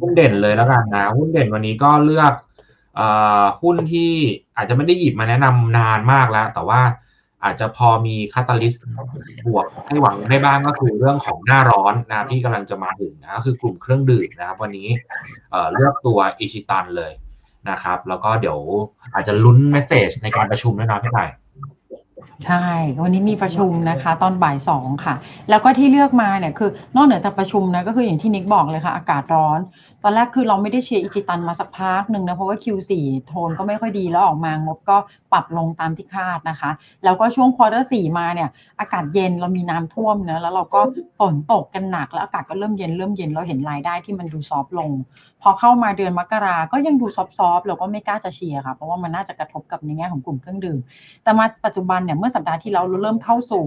หุ้นเด่นเลยแล้วกันนะ หุ้นเด่นวันนี้ก็เลือกเอ่อหุ้นที่อาจจะไม่ได้หยิบมาแนะนำนานมากแล้ว แต่ว่าอาจจะพอมีคาตาลิสต์บวกให้หวังได้บ้างก็คือเรื่องของหน้าร้อนนะที่กำลังจะมาถึงนะก็คือกลุ่มเครื่องดื่มนะครับ วันนี้เอ่อเลือกตัวอิชิตันเลยนะครับ แล้วก็เดี๋ยวอาจจะลุ้นเมสเซจในการประชุมด้วยนะพี่ไก่ ใช่ วันนี้มีประชุมนะคะ ตอนบ่ายสองค่ะ แล้วก็ที่เลือกมาเนี่ยคือนอกเหนือจากประชุมนะก็คืออย่างที่นิกบอกเลยค่ะ อากาศร้อน ตอนแรกคือเราไม่ได้เชียร์อิจิตันมาสักพักหนึ่งนะ เพราะว่า Q4 โทนก็ไม่ค่อยดีแล้วออกมางบก็ปรับลงตามที่คาดนะคะ แล้วก็ช่วงควอเตอร์สี่มาเนี่ย อากาศเย็นเรามีน้ำท่วมเนอะแล้วเราก็ฝนตกกันหนักแล้วอากาศก็เริ่มเย็นเริ่มเย็นเราเห็นรายได้ที่มันดูซอฟต์ลง พอเข้ามาเดือนมกราก็ยังดูซอฟต์ๆเราก็ไม่กล้าจะเชียร์ค่ะเพราะว่ามันน่าจะกระทบกับในแง่ของกลุ่มเครื่องดื่มแต่มาปัจจุบันเนี่ยเมื่อสัปดาห์ที่แล้วเราเริ่มเข้าสู่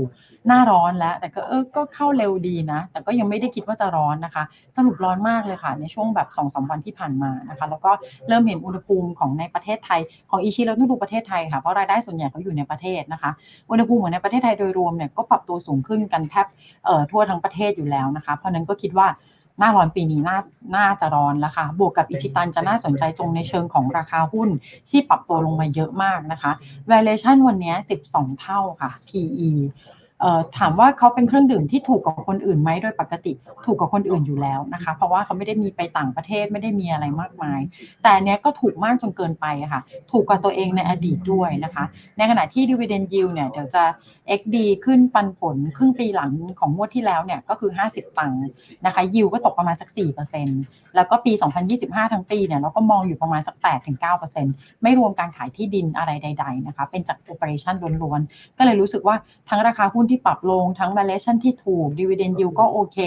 หน้าร้อนแล้ว แต่ก็เออก็เข้าเร็วดีนะ แต่ก็ยังไม่ได้คิดว่าจะร้อนนะคะ สรุปร้อนมากเลยค่ะ ในช่วงแบบ2องสวันที่ผ่านมานะคะ แล้วก็เริ่มเห็นอุณหภูมิของในประเทศไทย ของอีชีเราต้องดูประเทศไทยค่ะ เพราะรายได้ส่วนใหญ่เขาอยู่ในประเทศนะคะ อุณหภูมิของในประเทศไทยโดยรวมเนี่ยก็ปรับตัวสูงขึ้นกันแทบเอ่อทั่วทั้งประเทศอยู่แล้วนะคะ เพราะนั้นก็คิดว่า หน้าร้อนปีนี้น่าน่าจะร้อนแล้วค่ะ บวกกับอิชิตันจะน่าสนใจตรงในเชิงของราคาหุ้นที่ปรับตัวลงมาเยอะมากนะคะ valuation วันนี้ 12 เท่าค่ะ PE เอ่อ ถามว่าเขาเป็นเครื่องดื่มที่ถูกกว่าคนอื่นไหมโดยปกติถูกกว่าคนอื่นอยู่แล้วนะคะ เพราะว่าเขาไม่ได้มีไปต่างประเทศไม่ได้มีอะไรมากมาย แต่เนี้ยก็ถูกมากจนเกินไปค่ะ ถูกกว่าตัวเองในอดีตด้วยนะคะ ในขณะที่ dividend yield เนี่ยเดี๋ยวจะ XD ขึ้นปันผลครึ่งปีหลังของงวดที่แล้วเนี่ยก็คือ 50 ตังค์นะคะ yield ก็ตกประมาณสัก 4%แล้วก็ปี 2025 ทั้งปีเนี่ยเราก็มองอยู่ประมาณสัก 8-9%ไม่รวมการขายที่ดินอะไรใด ๆ นะคะ เป็นจาก operation ล้วนๆ ก็เลยรู้สึกว่าทั้งราคาหุ้นที่ปรับลงทั้ง valuation ที่ถูก dividend yield ก็โอเค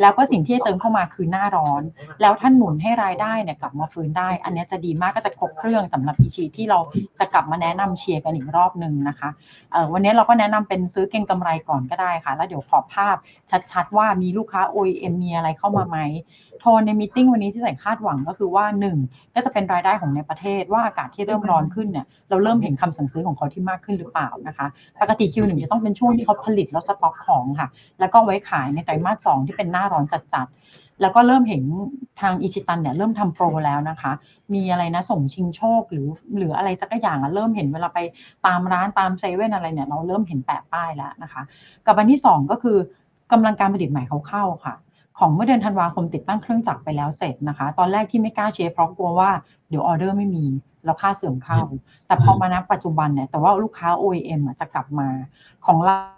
แล้วก็สิ่งที่เติมเข้ามาคือหน้าร้อน แล้วท่านหนุนให้รายได้เนี่ยกลับมาฟื้นได้ อันนี้จะดีมากก็จะครบเครื่องสำหรับอีชีที่เราจะกลับมาแนะนำเชียร์กันอีกรอบหนึ่งนะคะเออวันนี้เราก็แนะนำเป็นซื้อเก็งกำไรก่อนก็ได้ค่ะ แล้วเดี๋ยวขอภาพชัดๆว่ามีลูกค้า OEM มีอะไรเข้ามาไหมโทนในมตติ팅วันนี้ที่ใส่คาดหวังก็คือว่า1ก็จะเป็นรายได้ของในประเทศว่าอากาศที่เริ่มร้อนขึ้นเนี่ยเราเริ่มเห็นคำสั่งซื้อของเขาที่มากขึ้นหรือเปล่านะคะปกติ Q1 จะต้องเป็นช่วงที่เขาผลิตแล้วสต็อกของค่ะแล้วก็ไว้ขายในไตรมาสสองที่เป็นหน้าร้อนจัดๆแล้วก็เริ่มเห็นทางอิชิตันเนี่ยเริ่มทำโปรแล้วนะคะ มีอะไรนะส่งชิงโชคหรือหรืออะไรสักอย่างอะเริ่มเห็นเวลาไปตามร้านตามเซเว่นอะไรเนี่ยเราเริ่มเห็นแปะป้ายแล้วนะคะ กับอันที่สองก็คือกำลังการผลิตใหม่เขาเข้าค่ะ ของเมื่อเดือนธันวาคมติดตั้งเครื่องจักรไปแล้วเสร็จนะคะ ตอนแรกที่ไม่กล้าเชียร์เพราะกลัวว่าเดี๋ยวออเดอร์ไม่มีแล้วค่าเสื่อมเข้า แต่พอมาณปัจจุบันเนี่ยแต่ว่าลูกค้า OEM อะจะกลับมาของเราไล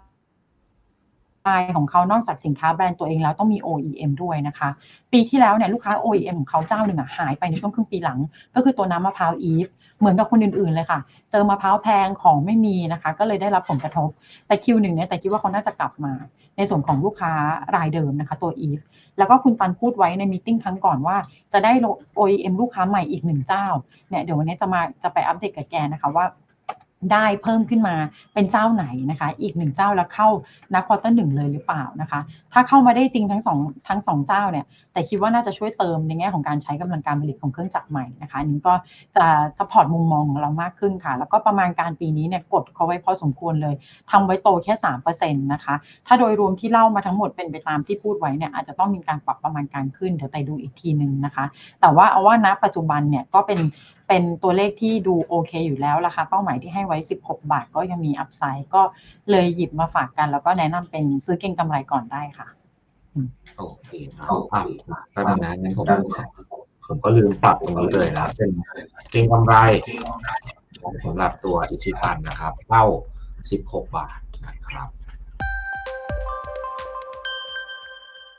น์ของเขานอกจากสินค้าแบรนด์ตัวเองแล้วต้องมี OEM ด้วยนะคะ ปีที่แล้วเนี่ยลูกค้า OEM ของเขาเจ้าหนึ่งอะหายไปในช่วงครึ่งปีหลัง ก็คือตัวน้ำมะพร้าวอีฟเหมือนกับคนอื่นๆเลยค่ะ เจอมะพร้าวแพงของไม่มีนะคะ ก็เลยได้รับผลกระทบ แต่ Q1 เนี่ยแต่คิดว่าเขาน่าจะกลับมา ในส่วนของลูกค้ารายเดิมนะคะ ตัวอีฟแล้วก็คุณปันพูดไว้ในมีติ้งครั้งก่อนว่าจะได้ OEM ลูกค้าใหม่อีกหนึ่งเจ้าเนี่ยเดี๋ยววันนี้จะมาจะไปอัปเดตกับแกนะคะว่า ได้เพิ่มขึ้นมาเป็นเจ้าไหนนะคะ อีกหนึ่งเจ้าแล้วเข้านักควอเตอร์หนึ่งเลยหรือเปล่านะคะ ถ้าเข้ามาได้จริงทั้งสองทั้งสองเจ้าเนี่ย แต่คิดว่าน่าจะช่วยเติมในแง่ของการใช้กำลังการผลิตของเครื่องจักรใหม่นะคะนี้ก็จะซัพพอร์ตมุมมองของเรามากขึ้นค่ะ แล้วก็ประมาณการปีนี้เนี่ยกดเขาไว้พอสมควรเลยทำไว้โตแค่สามเปอร์เซ็นต์นะคะ ถ้าโดยรวมที่เล่ามาทั้งหมดเป็นไปตามที่พูดไว้เนี่ยอาจจะต้องมีการปรับประมาณการขึ้นเดี๋ยวไปดูอีกทีหนึ่งนะคะ แต่ว่าเอาว่าณปัจจุบันเนี่ยก็เป็น เป็นตัวเลขที่ดูโอเคอยู่แล้วราคาเป้าหมายที่ให้ไว้ 16 บาท ก็ยังมีอัพไซด์ก็เลยหยิบมาฝากกัน แล้วก็แนะนำเป็นซื้อเก็งกำไรก่อนได้ค่ะโอเคครับอะแป๊บนึงนะงั้นผมผมก็ลืมปรับตรงนี้เลยนะเป็นเก็งกำไรสำหรับตัวอิชิตันนะครับเป้า 16 บาทนะครับ